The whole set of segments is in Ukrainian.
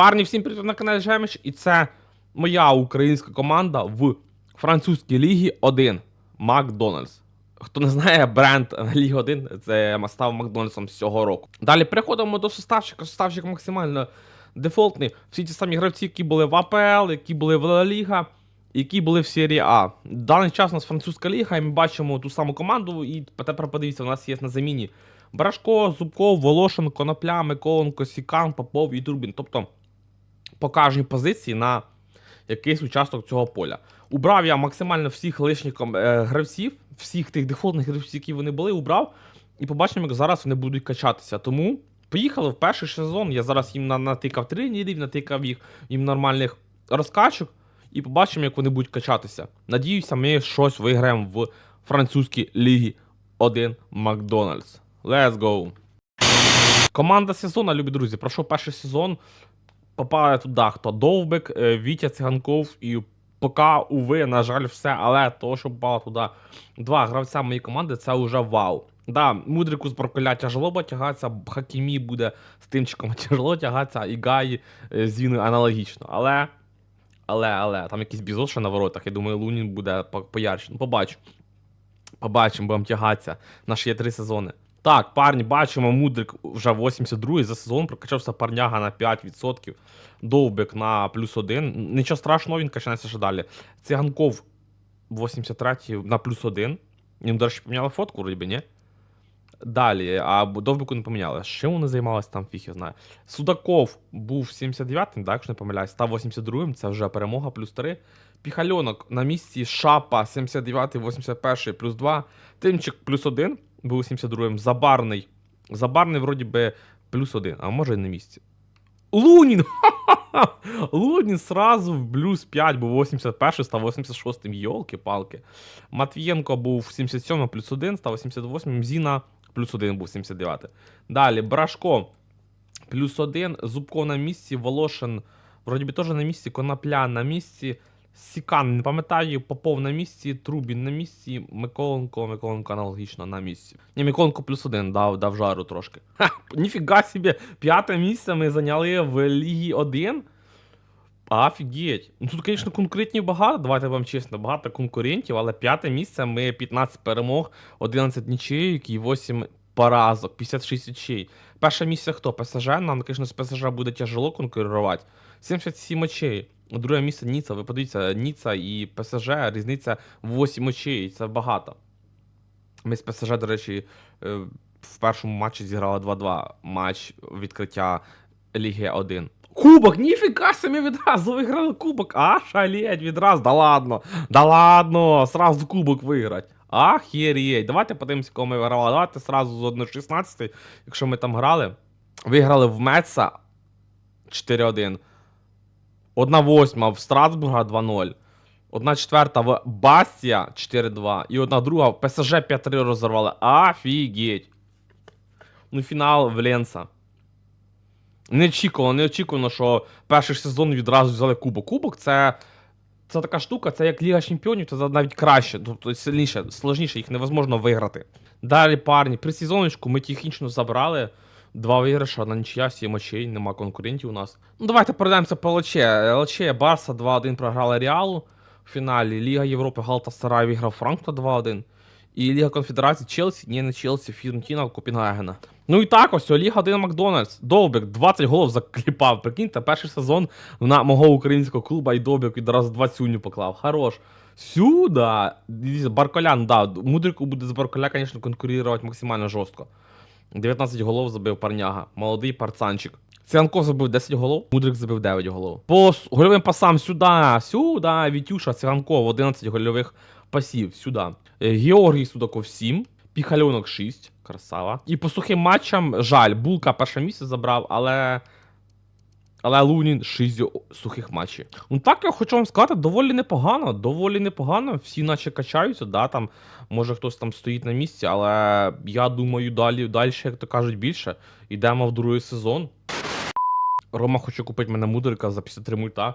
Парні, всім привіт на каналі Жеміч, і це моя українська команда в французькій лігі 1 Макдональдс. Хто не знає, бренд Ліги 1 це став Макдональдсом цього року. Далі переходимо до составчика. Составчик максимально дефолтний. Всі ті самі гравці, які були в АПЛ, які були в Ла Ліга, які були в серії А. Даний час у нас французька ліга, і ми бачимо ту саму команду. І тепер подивіться, у нас є на заміні Барашко, Зубков, Волошин, Конопля, Миколенко, Сікан, Попов і Турбін. Тобто по кожній позиції на якийсь участок цього поля. Убрав я максимально всіх лишніх е, гравців, всіх тих дефолтних гравців, які вони були, убрав. І побачимо, як зараз вони будуть качатися. Тому поїхали в перший сезон. Я зараз їм на- натикав тренерів, натикав їх їм нормальних розкачок. І побачимо, як вони будуть качатися. Надіюся, ми щось виграємо в французькій лігі 1 Макдональдс. Let's go! Команда сезону, любі друзі, пройшов перший сезон. Попали туди хто Довбик, е, Вітя Циганков і ПК, уви, на жаль, все, але того, що попало туди два гравця моєї команди, це вже вау. Да, мудрику з Барколя тяжело тягатися, Хакімі буде з тимчиком тяжело тягатися, і Гаї е, з Віною аналогічно. Але, але, але, там якийсь бізот ще на воротах, я думаю, Лунін буде поярче. Ну, побачу. Побачимо, будемо тягатися. Наші є три сезони. Так, парні, бачимо, Мудрик вже 82-й за сезон прокачався парняга на 5%. Довбик на плюс 1. Нічого страшного, він качається ще далі. Циганков 83-й на плюс 1. Їм, до речі, поміняли фотку, вроді би, ні? Далі, а Довбику не поміняли. З Чим вони займалися там, фіг я знаю. Судаков був 79-м, так, якщо не помиляюсь, став 82-м, це вже перемога, плюс 3. Піхальонок на місці Шапа 79-й, 81-й, плюс 2. Тимчик плюс 1, був 72-м. Забарний. Забарний, вроді би, плюс 1, а може і на місці. Лунін! Лунін сразу в плюс 5, був 81 став 86-м, йолки-палки. Матвієнко був 77 плюс 1, став 88-м. Зіна плюс 1 був 79-й. Далі, Брашко плюс 1, Зубко на місці, Волошин, вроді би теж на місці, Конопля на місці, Сікан, не пам'ятаю, Попов на місці, Трубін на місці, Миколенко, Миколенко аналогічно на місці. Ні, Миколенко плюс 1 дав, дав жару трошки. Ха, ніфіга собі, п'яте місце ми зайняли в Лігі 1. Офігеть. Ну тут, звісно, конкурентів багато, давайте вам чесно, багато конкурентів, але п'яте місце ми 15 перемог, 11 нічийок і 8 поразок, 56 очей. Перше місце хто? ПСЖ? Нам, звісно, з ПСЖ буде тяжело конкурувати. 77 очей. Друге місце Ніца. Ви подивіться, Ніца і ПСЖ, різниця 8 очей. Це багато. Ми з ПСЖ, до речі, е, в першому матчі зіграли 2-2 матч відкриття Ліги 1. Кубок, ніфіга собі відразу виграли кубок. А, шалеть відразу. Да ладно. Да ладно, сразу кубок виграть. Ахєрєть. Давайте подивимося, кого ми вигравали. Давайте сразу з 1-16, якщо ми там грали. Виграли в Метса 4-1. Одна восьма в Страсбурга 2-0. Одна четверта в Бастія 4-2. І одна друга в ПСЖ 5-3 розірвали. Офігеть. Ну, фінал в Ленса. Неочікувано, неочікувано, що перший сезон відразу взяли кубок. Кубок це. Це така штука, це як Ліга Чемпіонів, це навіть краще, тобто сильніше, сложніше, їх невозможно виграти. Далі, парні, при сезоночку ми технічно забрали. Два виграша, на нічия, сім очей, нема конкурентів у нас. Ну давайте перейдемося по ЛЧ. ЛЧ Барса 2-1 програли Реалу в фіналі. Ліга Європи Галтасарай виграв Франкфурта 2-1. І Ліга Конфедерації Челсі, ні, не Челсі, Фірмтіна Копенгагена. Ну і так ось, Ліга 1 Макдональдс. Довбик 20 голів закліпав. Прикиньте, перший сезон на мого українського клуба і Довбик відразу 20 поклав. Хорош. Сюда. Барколян, да. Мудрику буде з Барколя, звісно, конкурувати максимально жорстко. 19 голов забив парняга. Молодий парцанчик. Циганков забив 10 голов, Мудрик забив 9 голов. По гольовим пасам сюди, сюди, Вітюша, Циганков 11 гольових пасів, сюди. Е, Георгій Судаков 7, Піхальонок 6, красава. І по сухим матчам, жаль, Булка перше місце забрав, але. Але Лунін 6 сухих матчів. Ну так я хочу вам сказати, доволі непогано, доволі непогано. Всі наче качаються, да, там, може хтось там стоїть на місці, але я думаю, далі, далі, як то кажуть, більше. Йдемо в другий сезон. Рома хоче купити мене мудрика за 53 мульта.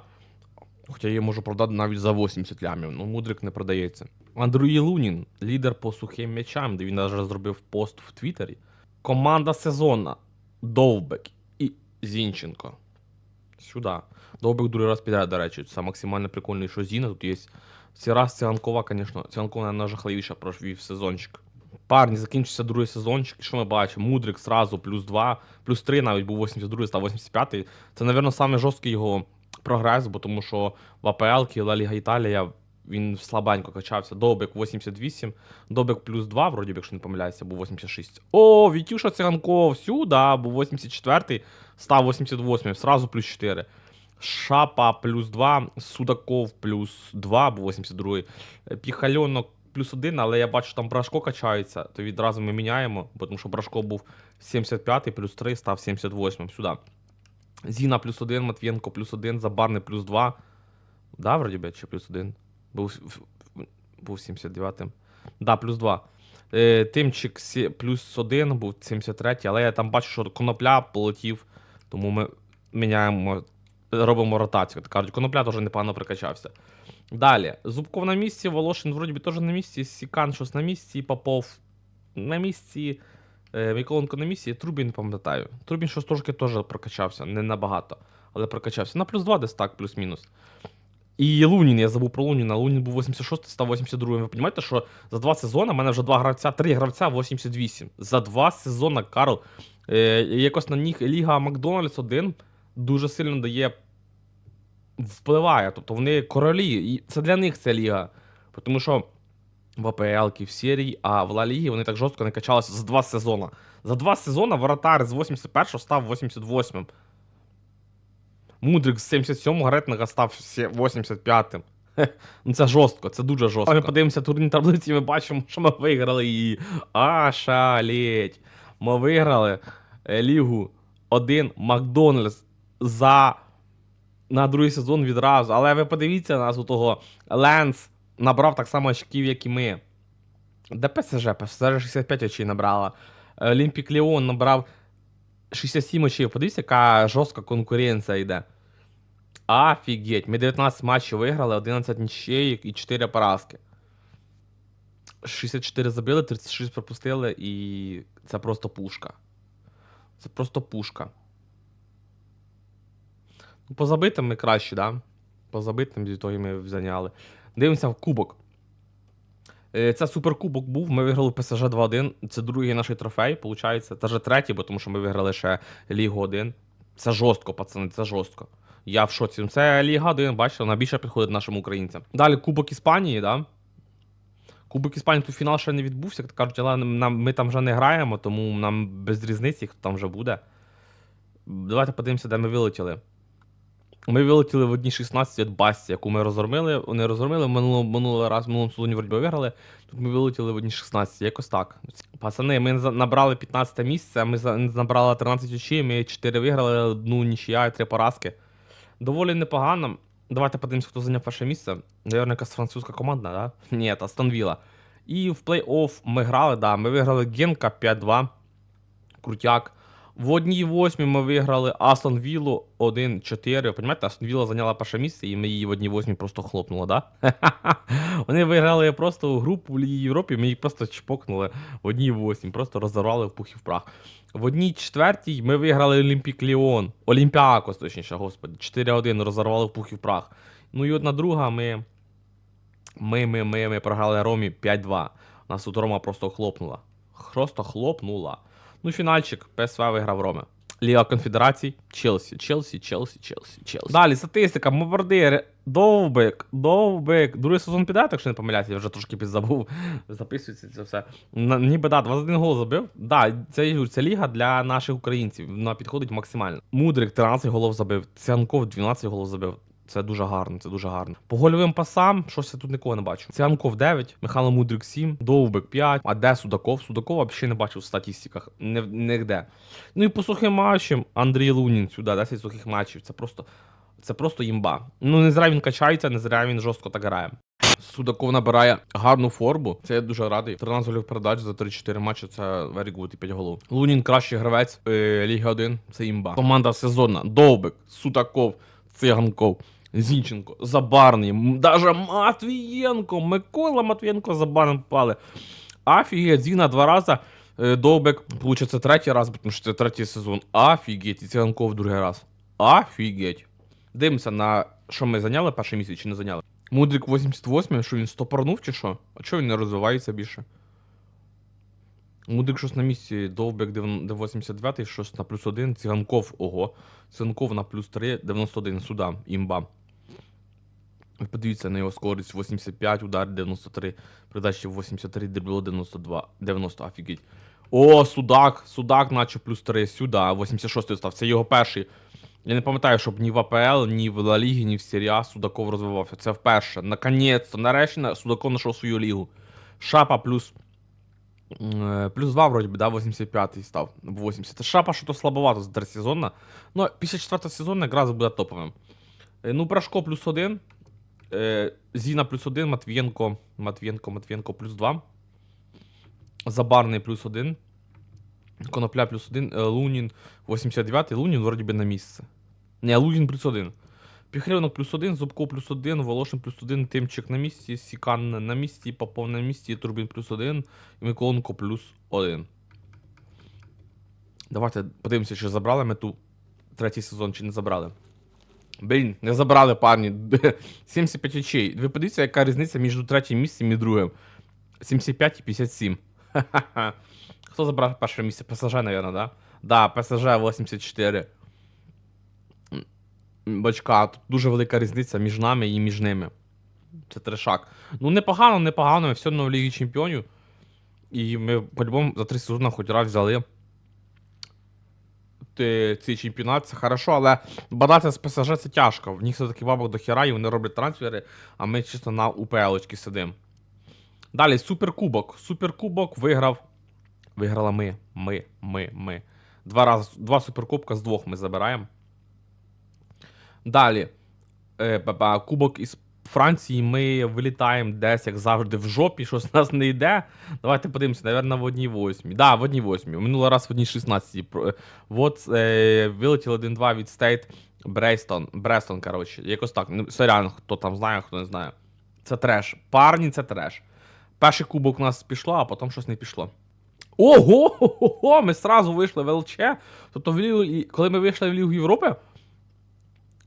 Хоча я можу продати навіть за 80 лямів, ну мудрик не продається. Андрій Лунін, лідер по сухим м'ячам, де він навіть зробив пост в Твіттері. Команда сезона Довбек і Зінченко. Сюди. Довбик другий раз підряд, до речі. Це максимально прикольний, що Зіна. Тут є ці раз Циганкова, звісно. Циганкова найжахливіша провів сезончик. Парні, закінчився другий сезончик. Що ми бачимо? Мудрик сразу плюс 2, плюс 3 навіть був 82, став 85. Це, мабуть, найжорсткий його прогрес, бо тому що в АПЛ, Ла Ліга Італія, він слабенько качався. Довбик 88, Довбик плюс 2, вроді, якщо не помиляюся, був 86. О, Вітюша Циганков, сюди, був 84, став 88, сразу плюс 4. Шапа плюс 2, Судаков плюс 2, був 82. Піхальонок плюс 1, але я бачу, там Брашко качається, то відразу ми міняємо, тому що Брашко був 75, плюс 3, став 78. Сюди. Зіна плюс 1, Матвієнко плюс 1, Забарний плюс 2. Да, вроді би, чи плюс 1? Був, був 79-м. Да, плюс 2. Е, Тимчик плюс 1 був 73-й, але я там бачу, що конопля полетів, тому ми міняємо, робимо ротацію. Так кажуть, конопля теж непогано прикачався. Далі. Зубков на місці, Волошин вроді би теж на місці, Сікан щось на місці, Попов на місці, е, Миколенко на місці, Трубін пам'ятаю. Трубін щось трошки теж прокачався, не набагато, але прокачався. На плюс 2 десь так, плюс-мінус. І Лунін, я забув про Луніна. Лунін був 86, став 82. Ви розумієте, що за два сезони в мене вже два гравця, три гравця 88. За два сезони Карл. Е, якось на них Ліга Макдональдс 1 дуже сильно дає. Впливає. Тобто вони королі. І це для них ця ліга. Тому що в АПЛ, в серії, а в Ла Лігі вони так жорстко не качалися за два сезони. За два сезони воротар з 81 став 88-м. Мудрик з 77-го ретника став 85-м. Ну це жорстко, це дуже жорстко. Ми подивимося турнір таблиці, ми бачимо, що ми виграли її. А, шалеть. Ми виграли е, Лігу 1 Макдональдс за на другий сезон відразу. Але ви подивіться нас у того. Ленс набрав так само очків, як і ми. Де ПСЖ? ПСЖ 65 очей набрала. Олімпік Ліон набрав 67 очей. Подивіться, яка жорстка конкуренція йде. Офігеть. Ми 19 матчів виграли, 11 нічей і 4 поразки. 64 забили, 36 пропустили, і це просто пушка. Це просто пушка. Ну, по забитим ми краще, да? По забитим зі того ми зайняли. Дивимося в кубок. Е, Це суперкубок був. Ми виграли ПСЖ 2-1. Це другий наш трофей, виходить. Це вже третій, бо тому що ми виграли ще Лігу 1. Це жорстко, пацани, це жорстко. Я в шоці. Це Ліга 1, бачите, вона більше підходить нашим українцям. Далі Кубок Іспанії, да? Кубок Іспанії тут фінал ще не відбувся, як кажуть, але ми там вже не граємо, тому нам без різниці, хто там вже буде. Давайте подивимося, де ми вилетіли. Ми вилетіли в одній 16 від Басті, яку ми розгромили. Вони розгромили в минулому, минулий раз, минулому сезоні вроді виграли. Тут ми вилетіли в одній 16, якось так. Пацани, ми набрали 15 місце, ми набрали 13 очей, ми 4 виграли, одну нічия і 3 поразки. Доволі непогано. Давайте подивимося, хто зайняв перше місце. Наверно, якась французька команда, да? Ні, та Станвіла. І в плей-офф ми грали, да. Ми виграли Генка 5-2. Крутяк. В одній восьмій ми виграли Астон Віллу 1-4. Понимаєте, Астон Вілла зайняла перше місце, і ми її в одній восьмій просто хлопнули, да? Вони виграли просто у групу в Лігі Європі, ми їх просто чпокнули в одній восьмій, просто розорвали в пух і в прах. В одній четвертій ми виграли Олімпік Ліон. Олімпіакос, точніше, господи. 4-1 розорвали в пух і в прах. Ну і одна друга ми. Ми, ми, ми, ми програли Ромі 5-2. Нас тут Рома просто хлопнула. Просто хлопнула. Ну, фінальчик, ПСВ виграв Роме. Ліга конфедерацій, Челсі, Челсі, Челсі, Челсі, Челсі. Далі, статистика, Мобордир, Довбик, Довбик. Другий сезон піде, що не помиляюся, я вже трошки підзабув. Записується це все. Ніби да, 21 гол забив. Да, це, це ліга для наших українців. Вона підходить максимально. Мудрик 13 голов забив, Цянков 12 голов забив. Це дуже гарно, це дуже гарно. По гольовим пасам, щось я тут нікого не бачу. Цианков 9, Михайло Мудрик 7, Довбик 5, а де Судаков? Судакова взагалі не бачив в статистиках. Не, нігде. Ну і по сухим матчам Андрій Лунін сюди, 10 сухих матчів. Це просто, це просто їмба. Ну не зря він качається, не зря він жорстко так грає. Судаков набирає гарну форму. Це я дуже радий. 13 голів передач за 3-4 матчі. Це very good і 5 голів. Лунін кращий гравець е, Ліги 1. Це імба. Команда сезонна. Довбик, Судаков, Циганков. Зінченко, Забарний, даже Матвієнко, Микола Матвієнко Забарним попали. Офігеть, Зіна два рази. е, Довбек, получиться третій раз, тому що це третій сезон. Офігеть, і Циганков другий раз. Офігеть. Дивимося на що ми зайняли перше місце чи не зайняли. Мудрик 88, що він стопорнув чи що? А чого він не розвивається більше? Мудрик щось на місці, Довбек дев- де 89, щось на плюс 1, Циганков, ого. Циганков на плюс 3, 91, сюди, імба. Подивіться на його скорість 85, удар 93, передачі 83, дрибло 92, 90, офігеть. О, Судак, Судак, наче плюс 3 сюди, 86 став. Це його перший. Я не пам'ятаю, щоб ні в АПЛ, ні в Ла Лігі, ні в Серіа А Судаков розвивався. Це вперше. Наконець-то, нарешті Судаков знайшов свою лігу. Шапа плюс. е, Плюс 2, вроді би, да, 85-й став. 80. Шапа що то слабовато за 3 сезона. Ну, після 4 сезону якраз буде топовим. Е, Ну, Брашко плюс 1. Е, Зіна плюс 1, Матвієнко, Матвієнко, Матвієнко плюс 2. Забарний плюс 1. Конопля плюс 1. е, Лунін 89. Лунін вроді би на місце. Не, Лунін плюс 1. Піхренок плюс 1, Зубко плюс 1, Волошин плюс 1, Тимчик на місці, Сікан на місці, Попов на місці, Турбін плюс 1, і Миколенко плюс 1. Давайте подивимося, чи забрали ми ту третій сезон, чи не забрали. Блін, не забрали, парні. 75 очей. Ви подивіться, яка різниця між третім місцем і другим. 75 і 57. Ха-ха-ха. Хто забрав перше місце? ПСЖ, мабуть, да? Да, ПСЖ 84. Бачка, тут дуже велика різниця між нами і між ними. Це трешак. Ну, непогано, непогано, ми все одно в Лігі Чемпіонів. І ми по-любому за три сезони хоч раз взяли цей чемпіонат, це хорошо, але бадатися з ПСЖ це тяжко. В них все-таки бабок до хера, і вони роблять трансфери, а ми чисто на УПЛ-очки сидимо. Далі, суперкубок. Суперкубок виграв. Виграла ми. Ми, ми, ми. Два рази, два суперкубка з двох ми забираємо. Далі. Е, кубок із Франції ми вилітаємо десь, як завжди, в жопі, щось у нас не йде. Давайте подивимося, наверное, в одній восьмій. Да, в одній восьмій. Минулий раз в одній 16. Про- е, Вот вилетіли 1-2 від Стейт Брейстон. Брестон, коротше. Якось так. Ну, Сорян, хто там знає, хто не знає. Це треш. Парні, це треш. Перший кубок у нас пішло, а потім щось не пішло. Ого! Ми сразу вийшли в ЛЧ. Тобто, коли ми вийшли в Лігу Європи,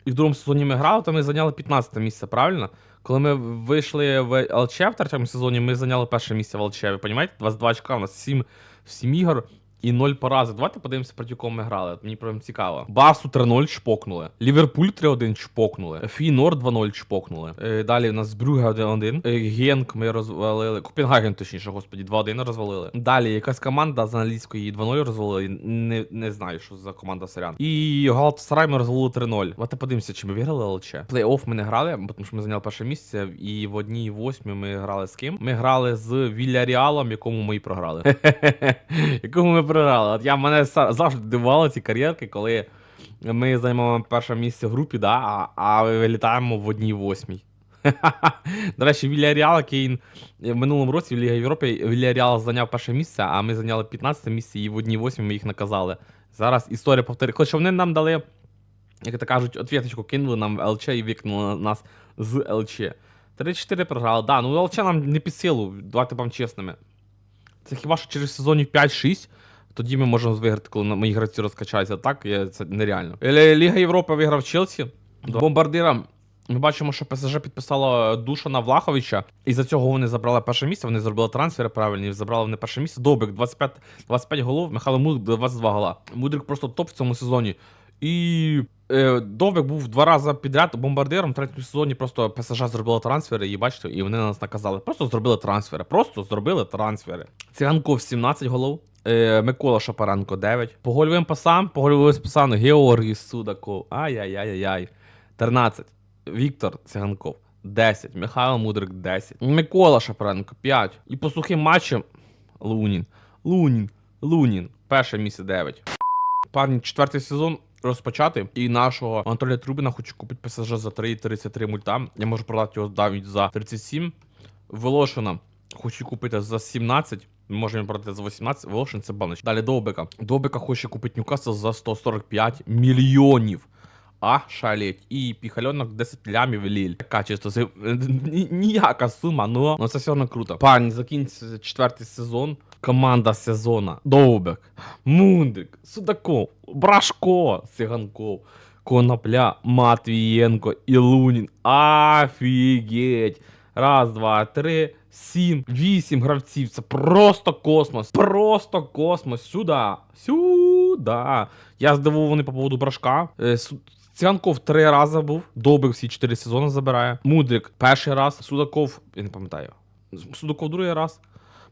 і в другому сезоні ми грали, то ми зайняли 15 місце, правильно? Коли ми вийшли в ЛЧ в третьому сезоні, ми зайняли перше місце в ЛЧ. Ви розумієте? 22 очка, у нас 7, 7 ігор і 0 поразок. Давайте подивимося, проти кого ми грали. Мені прям цікаво. Барсу 3-0 чпокнули. Ліверпуль 3-1 чпокнули. Фінор 2-0 чпокнули. Е, далі у нас Брюге 1-1. Е, Генк ми розвалили. Копенгаген, точніше, господі, 2-1 розвалили. Далі якась команда з англійської 2-0 розвалили. Не, не знаю, що за команда сорян. І Галатасарай ми розвалили 3-0. Давайте подивимося, чи ми виграли ЛЧ. Плей-офф ми не грали, тому що ми зайняли перше місце. І в одній восьмій ми грали з ким? Ми грали з Вільяріалом, якому ми і програли. якому ми програли. От я мене завжди дивували ці кар'єрки, коли ми займаємо перше місце в групі, да, а, а вилітаємо в одній восьмій. До речі, Вільяріал, який в минулому році в Ліга Європи Вільяріал зайняв перше місце, а ми зайняли 15 місце і в одній восьмій ми їх наказали. Зараз історія повторює. Хоча вони нам дали, як то кажуть, отвіточку кинули нам в ЛЧ і викинули нас з ЛЧ. 3-4 програли. Да, ну ЛЧ нам не під силу, давайте вам чесними. Це хіба що через сезонів 5-6, тоді ми можемо виграти, коли мої гравці розкачаються. Так, я, це нереально. Ліга Європи виграв Челсі. Бомбардирам. Ми бачимо, що ПСЖ підписало Душана Влаховича, і за цього вони забрали перше місце. Вони зробили трансфери правильні, забрали вони перше місце. Добрик, 25, 25 голов, Михайло Мудрик 22 гола. Мудрик просто топ в цьому сезоні. І е, Довбик був два рази підряд бомбардиром. В третьому сезоні просто ПСЖ зробило трансфери, і бачите, і вони нас наказали. Просто зробили трансфери. Просто зробили трансфери. Циганков 17 голов. Е, Микола Шапаренко 9. По гольовим пасам, по гольовим пасам Георгій Судаков. Ай-яй-яй-яй. 13. Віктор Циганков 10. Михайло Мудрик 10. Микола Шапаренко 5. І по сухим матчам Лунін. Лунін. Лунін. Перше місце 9. Парні, четвертий сезон розпочати. І нашого Анатолія Трубіна хочу купити ПСЖ за 3,33 мульта. Я можу продати його навіть за 37. Волошина хочу купити за 17. Ми можемо продати за 18. Волошин це баноч. Далі Довбика. Довбика хоче купити Ньюкасл за 145 мільйонів. А шалеть. І піхальонок 10 лямів ліль. Яка чисто ніяка сума, но це все одно круто. Пані, закінчиться четвертий сезон. Команда сезона. Довбек, Мундрик, Судаков, Брашко, Сиганков, Конопля, Матвієнко і Лунін. Офігеть! Раз, два, три, сім, вісім гравців. Це просто космос. Просто космос. Сюда. Сюда. Я здивований по поводу брашка. Е, Циганков три рази був. Довбик всі чотири сезони забирає. Мудрик перший раз. Судаков, я не пам'ятаю. Судаков другий раз.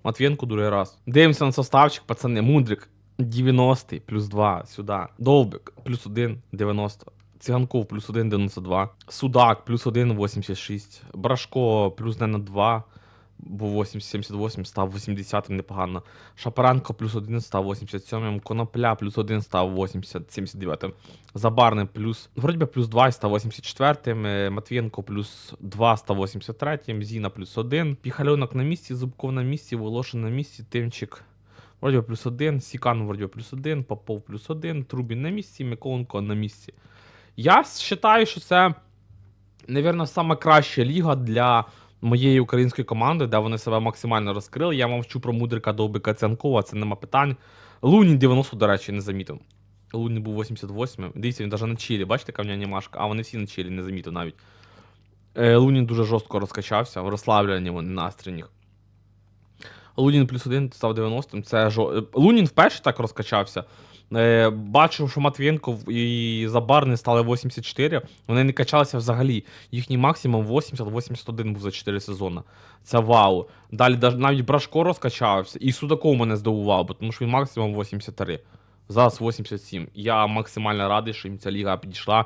Матвієнко другий раз. Дивимося на составчик, пацани. Мудрик 90 плюс 2 сюди. Довбик плюс 1 90. Циганков плюс 1 92. Судак плюс 1 86. Брашко плюс 1 на 2. Був 80, 78, став 80 непогано. Шапаренко плюс 1 став 87. Конопля плюс 1 став 80, 79. Забарний плюс. Вроді би плюс 2 став 84. Матвієнко плюс 2 став 83. Зіна плюс 1. Піхальонок на місці, Зубков на місці, Волошин на місці, Тимчик Вроді плюс один, Сікан вроді плюс один, Попов плюс один, Трубін на місці, Миколенко на місці. Я вважаю, що це, навірно, сама краща ліга для моєї української команди, де вони себе максимально розкрили. Я мовчу про Мудрика Довбика Цянкова, це нема питань. Лунін 90, до речі, не замітив. Лунін був 88. Дивіться, він навіть на чилі. Бачите, яка в нього анімашка? А вони всі на чилі, не замітив навіть. Е, Лунін дуже жорстко розкачався, в розслаблянні вони настрій. Лунін плюс один став 90-м. Це жо... Лунін вперше так розкачався. Е, бачив, що Матвієнко і Забарний стали 84. Вони не качалися взагалі. Їхній максимум 80-81 був за 4 сезони. Це вау. Далі навіть Брашко розкачався. І Судаков мене здивував, бо тому що він максимум 83. Зараз 87. Я максимально радий, що їм ця ліга підійшла.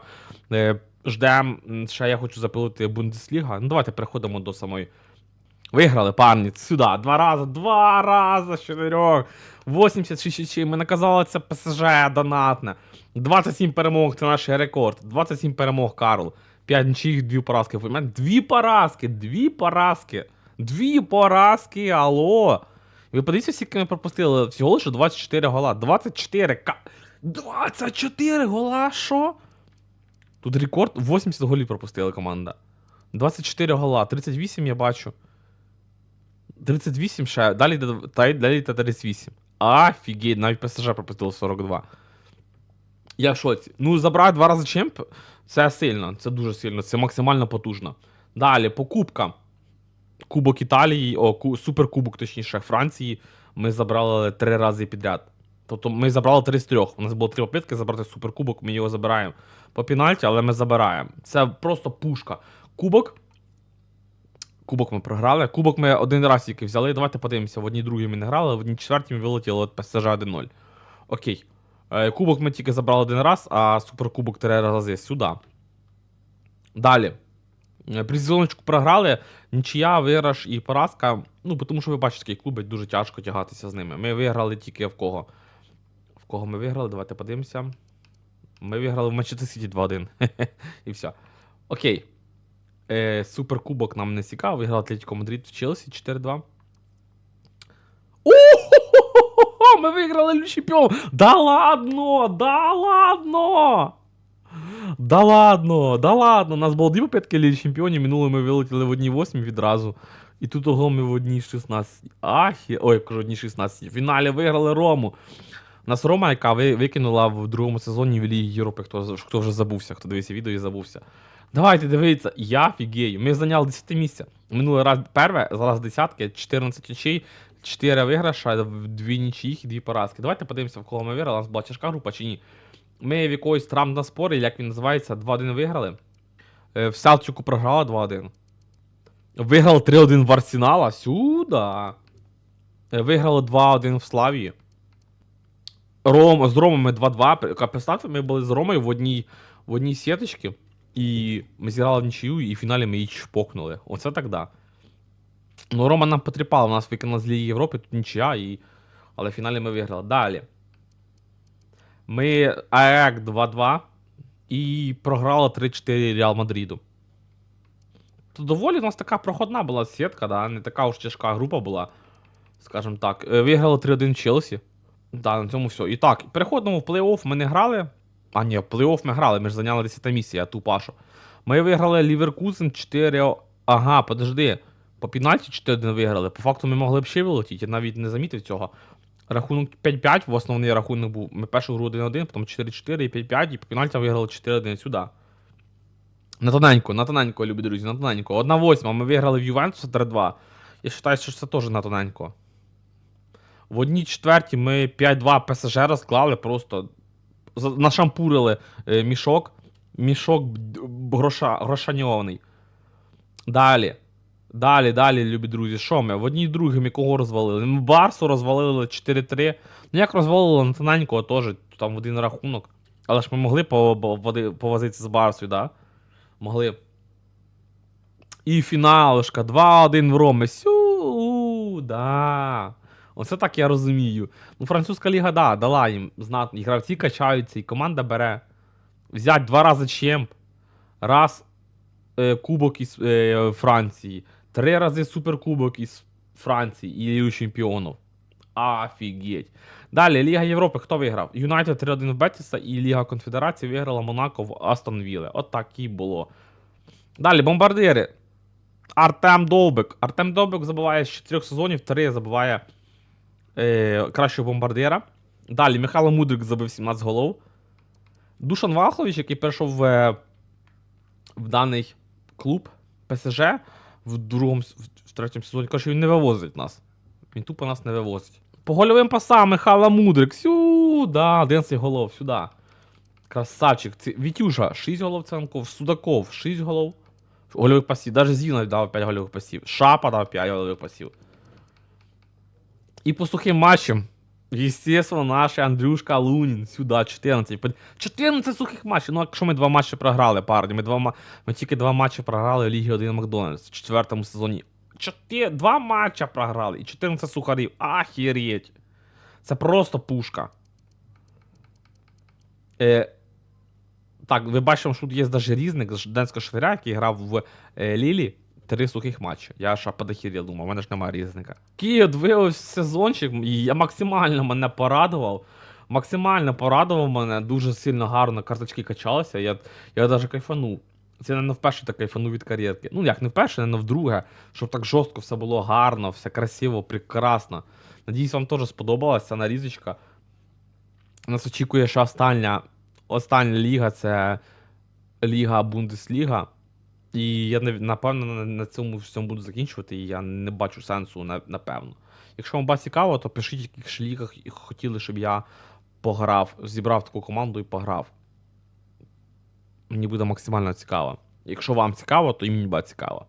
Е, ждем. Ще я хочу запилити Бундесліга. Ну, давайте переходимо до самої. Виграли, парні, сюди. Два рази, два рази з чотирьох. 86 очей. Ми наказали це ПСЖ донатне. 27 перемог це наш рекорд. 27 перемог, Карл. 5 нічих, дві поразки. Дві поразки, дві поразки. Дві поразки, алло. Ви подивіться, скільки ми пропустили. Всього лише 24 гола. 24 ка. 24 гола, що? Тут рекорд 80 голів пропустила команда. 24 гола, 38 я бачу. 38 ще, далі, та- далі йде 38. Офігеть, навіть ПСЖ пропустило 42. Я в шоці. Ну, забрати два рази чемп, це сильно, це дуже сильно, це максимально потужно. Далі, по кубкам. Кубок Італії, о, ку, суперкубок, точніше, Франції. Ми забрали три рази підряд. Тобто ми забрали три з трьох. У нас було три попитки забрати суперкубок, ми його забираємо по пенальті, але ми забираємо. Це просто пушка. Кубок. Кубок ми програли. Кубок ми один раз тільки взяли. Давайте подивимося. В одній другій ми не грали, в одній четвертій ми вилетіли від ПСЖ 1-0. Окей. Е, Кубок ми тільки забрали один раз, а суперкубок три рази сюди. Далі. Е, При сезоночку програли. Нічия, виграш і поразка. Ну, тому що ви бачите, такі клуби дуже тяжко тягатися з ними. Ми виграли тільки в кого? В кого ми виграли? Давайте подивимося. Ми виграли в Манчестер Сіті 2-1. І все. Окей. Е, суперкубок нам не цікаво. Виграв Атлетико Мадрид в Челсі 4-2. О, Ми виграли Лігу Чемпіонів! Да ладно! Да ладно! Да ладно, да ладно. У нас було дві попитки Ліги Чемпіонів, минуле ми вилетіли в одній 8 відразу. І тут того ми в одній 16. Ахі. Ой, я кажу, одній 16. В фіналі виграли Рому. Нас Рома, яка ви- викинула в другому сезоні в Лігі Європи, хто, хто вже забувся, хто дивився відео і забувся. Давайте дивіться, я фігею. Ми зайняли 10 місце. Минулий раз перше, зараз десятки, 14 очей, 4 виграша, 2 нічиїх і 2 поразки. Давайте подивимося, в кого ми виграли. У нас була тяжка група чи ні. Ми в якоїсь трамп спорі, як він називається, 2-1 виграли. Е, В Селчуку програли 2-1. Виграли 3-1 в Арсенала. Сюда. Е, Виграли 2-1 в Славії. Ром, з Ромом ми 2-2. Представте, ми були з Ромою в одній, в одній сіточці. І ми зіграли в нічию, і в фіналі ми її чпокнули. Оце так да. Ну, Рома нам потріпала, у нас викинула з Ліги Європи, тут нічия, і... але в фіналі ми виграли. Далі. Ми АЕК 2-2 і програли 3-4 Реал Мадріду. То доволі у нас така проходна була сітка, да? не така уж тяжка група була, скажімо так. Е, Виграли 3-1 Челсі. Да, на цьому все. І так, переходимо в плей-офф ми не грали. А, ні, в плей-офф ми грали, ми ж зайняли 10 місце, я тупашу. Ми виграли Ліверкузен 4. Ага, подожди. По пенальті 4-1 виграли. По факту ми могли б ще вилетіти, я навіть не замітив цього. Рахунок 5-5, в основний рахунок був. Ми першу гру 1-1, потім 4-4 і 5-5, і по пенальтям виграли 4-1 сюди. На тоненько, на тоненько, любі друзі, на тоненько. Одна восьма, ми виграли в Ювентуса 3-2. Я вважаю, що це теж на тоненько. В одній четвертій ми 5-2 ПСЖ розклали, просто нашампурили е, мішок. Мішок гроша, грошаньований. Далі. Далі, далі, любі друзі, що ми? В одній другій ми кого розвалили? Ми Барсу розвалили 4-3. Ну як розвалили на тоненького теж, там в один рахунок. Але ж ми могли повозитися з Барсою, да? Могли. І фіналушка, 2-1 в Роми. Сю, да. Оце так я розумію. Ну, французька ліга, да, дала їм знатно. І гравці качаються, і команда бере. Взять два рази чемп, раз е, кубок із е, Франції, три рази суперкубок із Франції і Лігу чемпіонів. Офігеть. Далі, Ліга Європи, хто виграв? Юнайтед 3-1 в Бетіса і Ліга Конфедерації виграла Монако в Астон Вілле. От так було. Далі, бомбардири. Артем Довбик. Артем Довбик забиває з 4 сезонів, 3 забиває е, кращого бомбардира. Далі Михайло Мудрик забив 17 голов. Душан Вахович, який перейшов в, е, в даний клуб ПСЖ в другому в- третьому сезоні, каже, він не вивозить нас. Він тупо нас не вивозить. По гольовим пасам Михайло Мудрик. Сюда, 11 голов, сюди. Красавчик. Вітюша, 6 голов Ценков, Судаков, 6 голов. Гольових пасів. Даже Зіна дав 5 гольових пасів. Шапа дав 5 гольових пасів. І по сухим матчам. Естественно, наш Андрюшка Лунін сюди 14. 14 сухих матчів. Ну, якщо ми два матчі програли, парні. Ми, два, ми тільки два матчі програли в Лігі 1 Макдональдс в четвертому сезоні. Чотир... Два матча програли і 14 сухарів. Ахереть. Це просто пушка. Е, так, ви бачите, що тут є навіть різник з Денського Швиря, який грав в е, Лілі. Три сухих матчі. Я аж подохірів думав, у мене ж немає різника. Київ дивився сезончик, і я максимально мене порадував. Максимально порадував мене, дуже сильно гарно карточки качалися. Я, я навіть кайфанув. Це не вперше так кайфанув від кар'єрки. Ну, як не вперше, не вдруге, щоб так жорстко все було гарно, все красиво, прекрасно. Надіюсь, вам теж сподобалася нарізочка. Нас очікує ще остання, остання ліга це Ліга Бундесліга. І я напевно на, цьому всьому буду закінчувати, і я не бачу сенсу, напевно. Якщо вам вас цікаво, то пишіть, в яких і хотіли, щоб я пограв, зібрав таку команду і пограв. Мені буде максимально цікаво. Якщо вам цікаво, то і мені буде цікаво.